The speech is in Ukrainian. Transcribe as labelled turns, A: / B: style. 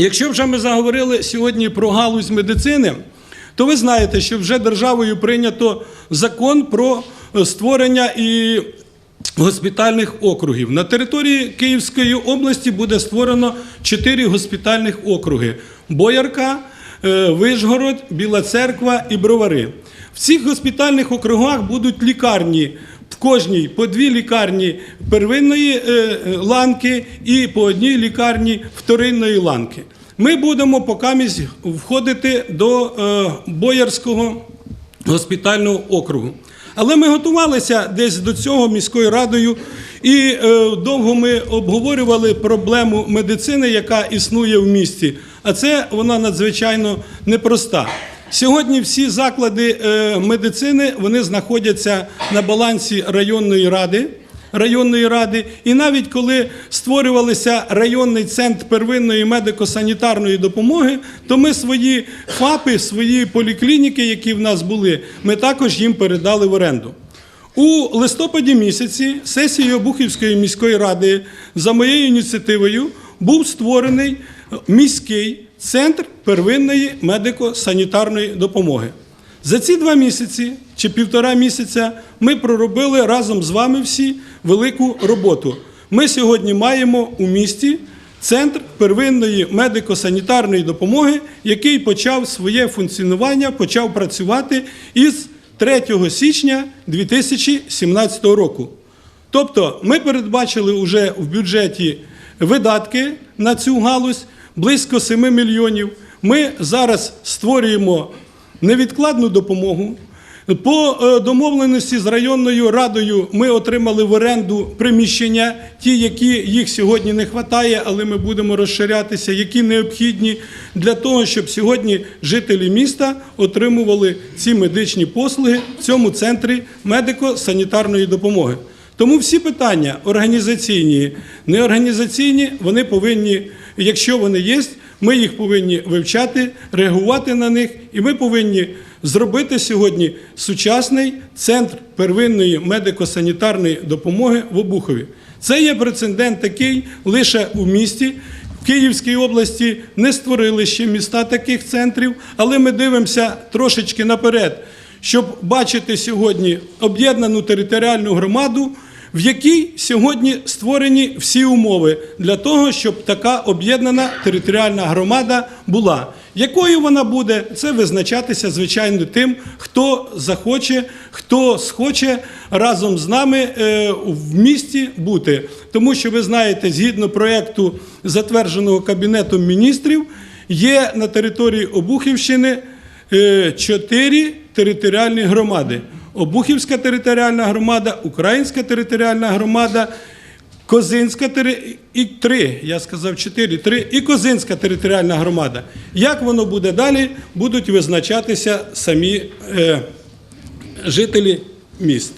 A: Якщо вже ми заговорили сьогодні про галузь медицини, то ви знаєте, що вже державою прийнято закон про створення і госпітальних округів. На території Київської області буде створено чотири госпітальних округи: Боярка, е, Вишгород, Біла Церква і Бровари. В цих госпітальних округах будуть лікарні. В кожній по дві лікарні первинної е, е, ланки і по одній лікарні вторинної ланки. Ми будемо покамість входити до е, Боярського госпітального округу. Але ми готувалися десь до цього міською радою, і довго ми обговорювали проблему медицини, яка існує в місті. А це вона надзвичайно непроста. Сьогодні всі заклади е, медицини вони знаходяться на балансі районної ради. Районної ради, і навіть коли створювався районний центр первинної медико-санітарної допомоги, то ми свої ФАПи, свої поліклініки, які в нас були, ми також їм передали в оренду. У листопаді місяці сесією Обухівської міської ради за моєю ініціативою був створений міський центр первинної медико-санітарної допомоги. За ці два місяці чи півтора місяця ми проробили разом з вами всі велику роботу. Ми сьогодні маємо у місті центр первинної медико-санітарної допомоги, який почав своє функціонування, почав працювати із 3 січня 2017 року. Тобто ми передбачили вже в бюджеті видатки на цю галузь близько 7 мільйонів. Ми зараз створюємо невідкладну допомогу. По е, домовленості з районною радою ми отримали в оренду приміщення, ті, які їх сьогодні не вистачає, але ми будемо розширятися, які необхідні для того, щоб сьогодні жителі міста отримували ці медичні послуги в цьому центрі медико-санітарної допомоги. Тому всі питання організаційні, неорганізаційні, вони повинні, якщо вони є, ми їх повинні вивчати, реагувати на них, і ми повинні зробити сьогодні сучасний центр первинної медико-санітарної допомоги в Обухові. Це є прецедент такий лише у місті. В Київській області не створили ще міста таких центрів, але ми дивимося трошечки наперед, щоб бачити сьогодні об'єднану територіальну громаду, в якій сьогодні створені всі умови для того, щоб така об'єднана територіальна громада була. Якою вона буде, це визначатися, звичайно, тим, хто захоче, хто схоче разом з нами е, в місті бути. Тому що ви знаєте, згідно проєкту, затвердженого Кабінетом міністрів, є на території Обухівщини е, чотири територіальні громади. Обухівська територіальна громада, Українська територіальна громада, Козинська тери- і три, я сказав чотири, три, і Козинська територіальна громада. Як воно буде далі, будуть визначатися самі е, жителі міст.